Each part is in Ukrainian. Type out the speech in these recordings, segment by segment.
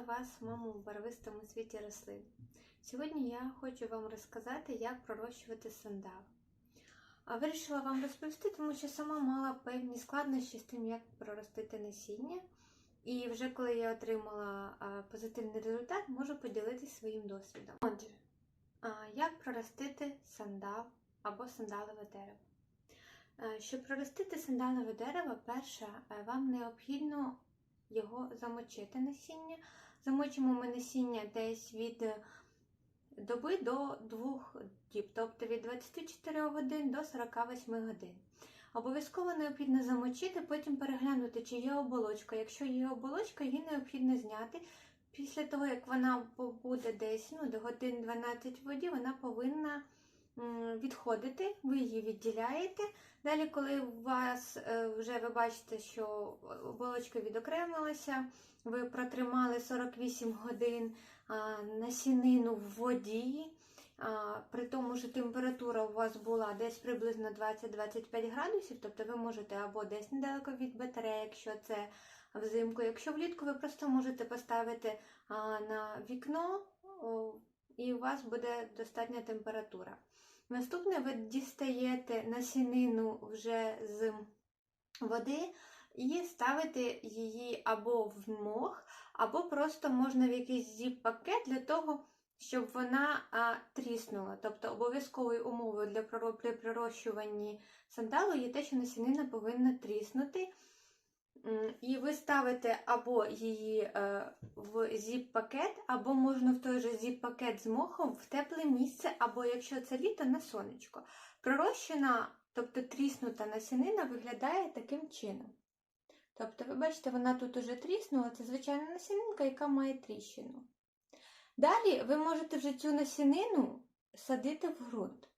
Вітаю вас в моєму барвистому світі рослин. Сьогодні я хочу вам розказати, як пророщувати сандал. А Вирішила вам розповісти, тому що сама мала певні складнощі з тим, як проростити насіння. І вже коли я отримала позитивний результат, можу поділитися своїм досвідом. Отже, як проростити сандал або сандалове дерево. Щоб проростити сандалове дерево, перше, е, вам необхідно його замочити насіння. Замочимо ми насіння десь від е, доби до 2 діб, тобто від 24 годин до 48 годин. Обов'язково необхідно замочити, потім переглянути, чи є оболочка. Якщо є оболочка, її необхідно зняти. Після того, як вона побуде десь ну, до годин 12 в воді, вона повинна відходити, ви її відділяєте. Далі, коли у вас е, вже ви бачите, що оболочка відокремилася, ви протримали 48 годин насінину в воді, при тому, що температура у вас була десь приблизно 20-25 градусів, тобто ви можете або десь недалеко від батареї, якщо це взимку. Якщо влітку, ви просто можете поставити на вікно, і у вас буде достатня температура. Наступне ви дістаєте насінину вже з води і ставите її або в мох, або просто можна в якийсь зіп-пакет для того, щоб вона а, тріснула. Тобто обов'язковою умовою для пророб- при прирощуванні сандалу є те, що насінина повинна тріснути. І ви ставите або її е, в зіп-пакет, або можна в той же зіп-пакет з мохом в тепле місце, або якщо це літо, на сонечко. Пророщена, тобто тріснута насінина, виглядає таким чином. Тобто, ви бачите, вона тут уже тріснула, це звичайна насінинка, яка має тріщину. Далі ви можете вже цю насінину садити в ґрунт.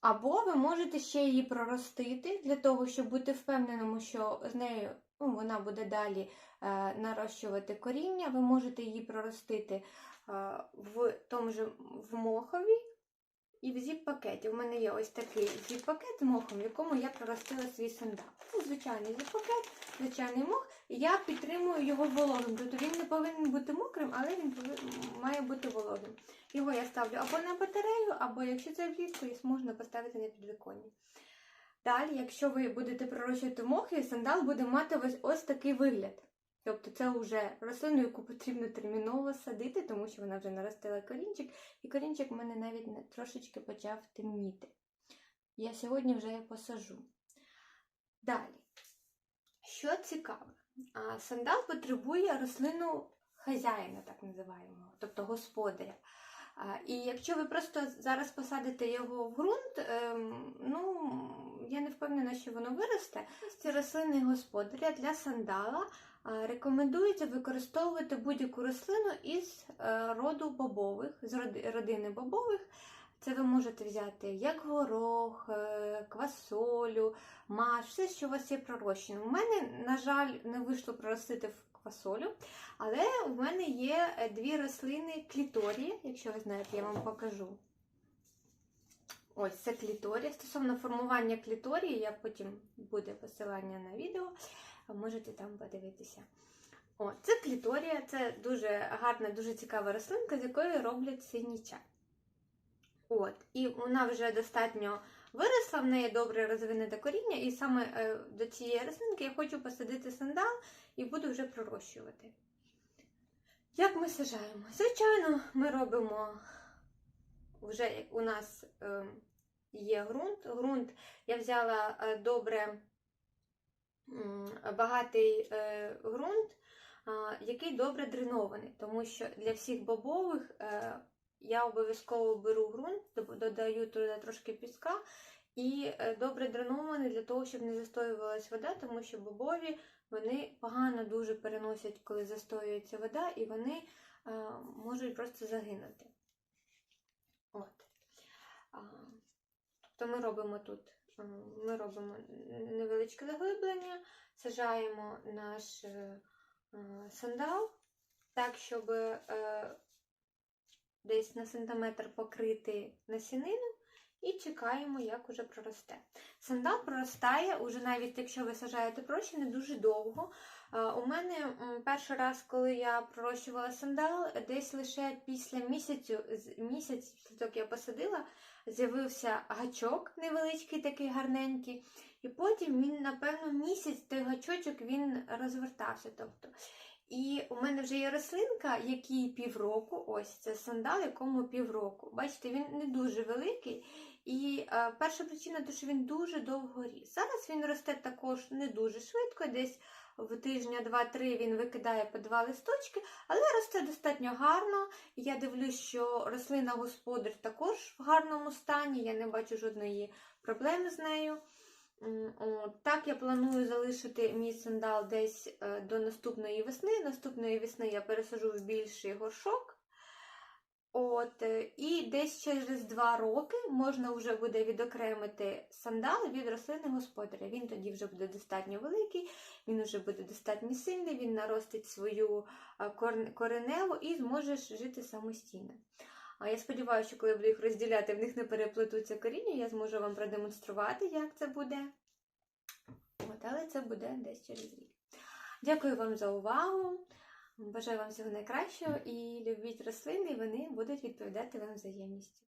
Або ви можете ще її проростити для того, щоб бути впевненим, що з нею ну, вона буде далі е, нарощувати коріння. Ви можете її проростити е, в тому же в мохові і в зіп-пакеті. У мене є ось такий зіп-пакет мохом, в якому я проростила свій сандал. Це звичайний зіп-пакет, звичайний мох. І я підтримую його вологим. Тобто він не повинен бути мокрим, але він має бути вологим. Його я ставлю або на батарею, або якщо це влітку, їх можна поставити на підвіконні. Далі, якщо ви будете пророщувати мохи, сандал буде мати ось, ось такий вигляд. Тобто це вже рослину, яку потрібно терміново садити, тому що вона вже наростила корінчик, і корінчик в мене навіть трошечки почав темніти. Я сьогодні вже його посажу. Далі, що цікаве, а, сандал потребує рослину хазяїна, так називаємо, тобто господаря. І якщо ви просто зараз посадите його в ґрунт, ем, ну я не впевнена, що воно виросте. Ці рослини господаря для сандала рекомендується використовувати будь-яку рослину із е, роду бобових, з роди- родини бобових. Це ви можете взяти як горох, е, квасолю, маш, все, що у вас є пророщено. У мене, на жаль, не вийшло проростити в квасолю, але у мене є е, дві рослини кліторії, якщо ви знаєте, я вам покажу. Ось це кліторія. Стосовно формування кліторії, я потім буде посилання на відео, можете там подивитися. О, це кліторія, це дуже гарна, дуже цікава рослинка, з якої роблять синій чай. От, і вона вже достатньо виросла, в неї добре розвинене коріння, і саме е, до цієї рослинки я хочу посадити сандал і буду вже пророщувати. Як ми сажаємо? Звичайно, ми робимо вже як у нас е, є ґрунт. Ґрунт я взяла е, добре багатий ґрунт, який добре дренований, тому що для всіх бобових я обов'язково беру ґрунт, додаю туди трошки піска і е, добре дренований для того, щоб не застоювалась вода, тому що бобові вони погано дуже переносять, коли застоюється вода, і вони е, можуть просто загинути. От. Тобто ми робимо тут е, ми робимо невеличке заглиблення, сажаємо наш е, сандал так, щоб десь на сантиметр покрити насінину, і чекаємо, як уже проросте. Сандал проростає уже навіть якщо ви сажаєте прощі, не дуже довго. Е, У мене перший раз, коли я пророщувала сандал, десь лише після місяцю, місяць, як я посадила, з'явився гачок невеличкий, такий гарненький. І потім він, напевно, місяць той гачочок він розвертався. Тобто. І у мене вже є рослинка, якій півроку, ось це сандал, якому півроку. Бачите, він не дуже великий. І е, перша причина, то, що він дуже довго ріс. Зараз він росте також не дуже швидко, десь в тижня два-три він викидає по два листочки, але росте достатньо гарно. Я дивлюсь, що рослина господар також в гарному стані, я не бачу жодної проблеми з нею. Так, я планую залишити мій сандал десь е, до наступної весни. Наступної весни я пересажу в більший горшок. От, е, і десь через два роки можна вже буде відокремити сандал від рослини господаря. Він тоді вже буде достатньо великий, він вже буде достатньо сильний, він наростить свою е, кореневу і зможе жити самостійно. А я сподіваюся, що коли буду їх розділяти, в них не переплетуться коріння, я зможу вам продемонструвати, як це буде. От, але це буде десь через рік. Дякую вам за увагу. Бажаю вам всього найкращого і любіть рослини, і вони будуть відповідати вам взаємністю.